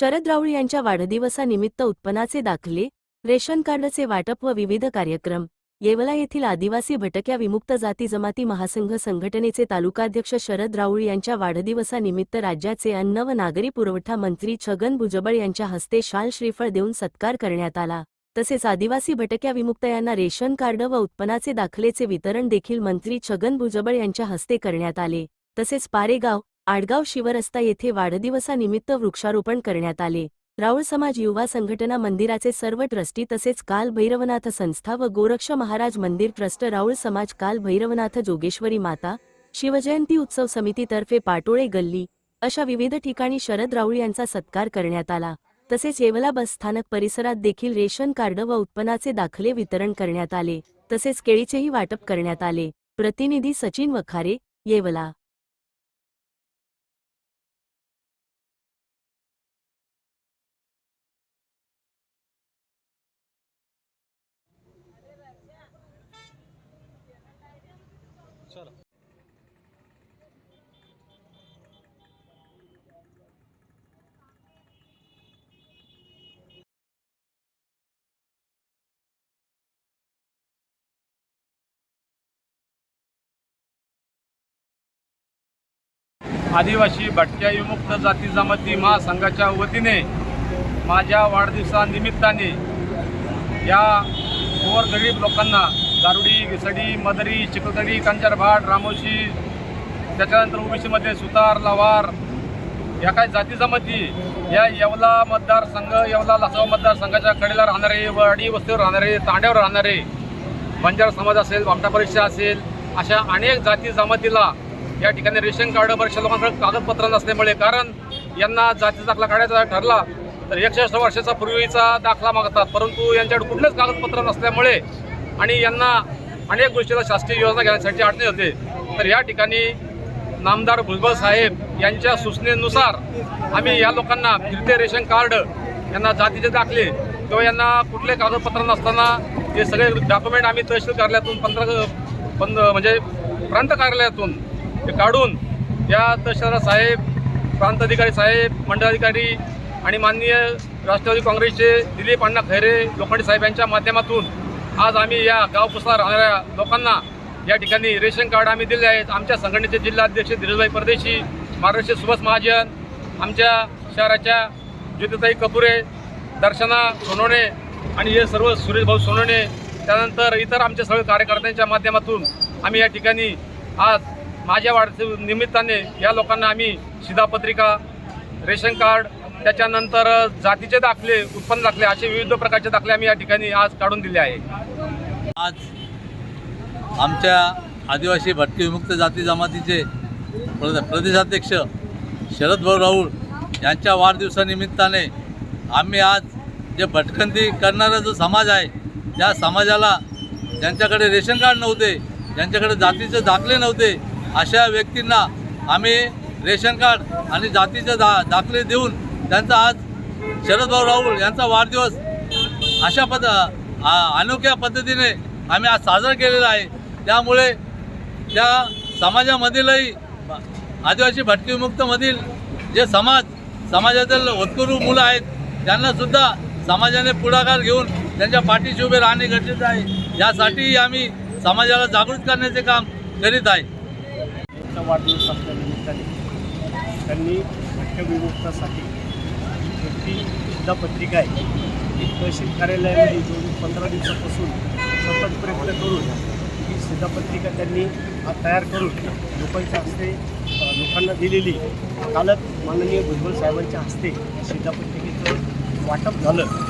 शरद राऊळ यांच्या वाढदिवसानिमित्त उत्पन्नाचे दाखले रेशन कार्डचे वाटप व विविध कार्यक्रम. येवला येथील आदिवासी भटक्या विमुक्त जाती जमाती महासंघ संघटनेचे तालुकाध्यक्ष शरद राऊळ यांच्या वाढदिवसानिमित्त राज्याचे अन्न व नागरी पुरवठा मंत्री छगन भुजबळ यांच्या हस्ते शाल श्रीफळ देऊन सत्कार करण्यात आला. तसेच आदिवासी भटक्या विमुक्त यांना रेशन कार्ड व उत्पन्नाचे दाखलेचे वितरण देखील मंत्री छगन भुजबळ यांच्या हस्ते करण्यात आले. तसेच पारेगाव आडगाव शिवरस्ता येथे वाढदिवसानिमित्त वृक्षारोपण करण्यात आले. राऊळ समाज युवा संघटना मंदिराचे सर्व ट्रस्टी तसेच काल भैरवनाथ संस्था व गोरक्ष महाराज मंदिर ट्रस्ट राऊळ समाज काल भैरवनाथ जोगेश्वरी माता शिवजयंती उत्सव समितीतर्फे पाटोळे गल्ली अशा विविध ठिकाणी शरद राऊळ यांचा सत्कार करण्यात आला. तसेच येवला बस स्थानक परिसरात देखील रेशन कार्ड व उत्पन्नाचे दाखले वितरण करण्यात आले. तसेच केळीचेही वाटप करण्यात आले. प्रतिनिधी सचिन वखारे येवला. आदिवासी भटक्या विमुक्त जाती जमाती महासंघाच्या वतीने माझ्या वाढदिवसानिमित्ताने या गोरगरीब लोकांना दारुडी घिसडी मदरी चिखलदरी कंजरभाट रामोशी त्याच्यानंतर ओबीसीमध्ये सुतार लवार या काही जाती जमाती या येवला मतदारसंघ येवला लासवा मतदारसंघाच्या कडेला राहणारे वाडी वस्तीवर राहणारे तांड्यावर राहणारे बंजार समाज असेल भामटा परीक्षा असेल अशा अनेक जाती जमातीला या ठिकाणी रेशन कार्ड बऱ्याचशा लोकांकडे कागदपत्र नसल्यामुळे कारण यांना जाती दाखला काढायचा ठरला तर एकसष्ट वर्षाचा पूर्वीचा दाखला मागतात. परंतु यांच्याकडे कुठलेच कागदपत्र नसल्यामुळे आणि यांना अनेक गोष्टीला शासकीय योजना घेण्यासाठी अडचणी होते. तर या ठिकाणी नामदार भुजबळ साहेब यांच्या सूचनेनुसार आम्ही या लोकांना फिरते रेशन कार्ड यांना जातीचे दाखले किंवा यांना कुठले कागदपत्र नसताना हे सगळे डॉक्युमेंट आम्ही तहसील कार्यालयातून पंधरा पंध म्हणजे प्रांत कार्यालयातून ते काढून या तहसीलदार साहेब प्रांतधिकारी साहेब मंडळाधिकारी आणि माननीय राष्ट्रवादी काँग्रेसचे दिलीप अण्णा खैरे लोखंडे साहेब यांच्या माध्यमातून आज आम्ही या गावपुसला राहणाऱ्या लोकांना या ठिकाणी रेशन कार्ड आम्ही दिले आहेत. आमच्या संघटनेचे जिल्हाध्यक्ष धीरजभाई परदेशी महाराष्ट्र सुभाष महाजन आमच्या शहराच्या ज्योतिताई कपुरे दर्शना सोनवणे आणि हे सर्व सुरेश भाऊ सोनवणे त्यानंतर इतर आमच्या सर्व कार्यकर्त्यांच्या माध्यमातून आम्ही या ठिकाणी आज माझ्या वाढ निमित्ताने या लोकांना आम्ही शिधापत्रिका रेशन कार्ड त्याच्यानंतर जातीचे दाखले उत्पन्न दाखले असे विविध प्रकारचे दाखले आम्ही या ठिकाणी आज काढून दिले आहे. आज आमच्या आदिवासी भटके विमुक्त जाती जमातीचे प्रदेशाध्यक्ष शरद भाऊ राऊळ यांच्या वाढदिवसानिमित्ताने आम्ही आज जे भटकंती करणारा जो समाज आहे त्या समाजाला ज्यांच्याकडे रेशन कार्ड नव्हते ज्यांच्याकडे जातीचे दाखले नव्हते अशा व्यक्तींना आम्ही रेशन कार्ड आणि जातीचे दा दाखले देऊन त्यांचा आज शरदभाऊ राहुल यांचा वाढदिवस अशा पद आ- अनोख्या पद्धतीने आम्ही आज साजरा केलेला आहे. त्यामुळे त्या समाजामधीलही आदिवासी भटकीमुक्तमधील जे समाज समाजातील होतकरू मुलं आहेत त्यांनासुद्धा समाजाने पुढाकार घेऊन त्यांच्या पाठीशी उभे राहणे गरजेचं आहे. यासाठी आम्ही समाजाला जागृत करण्याचे काम करीत आहे. त्यांचा वाढदिवस असल्या निमित्ताने त्यांनी भटक्या विमुक्तासाठी एक ती सुद्धा पत्रिका आहे. ती तहसील कार्यालयामध्ये दोन पंधरा दिवसापासून सतत प्रयत्न करून ही सिद्धापत्रिका त्यांनी तयार करून लोकांच्या हस्ते लोकांना दिलेली. कालच माननीय भुजबळ साहेबांच्या हस्ते सिद्धापत्रिकेचं वाटप झालं.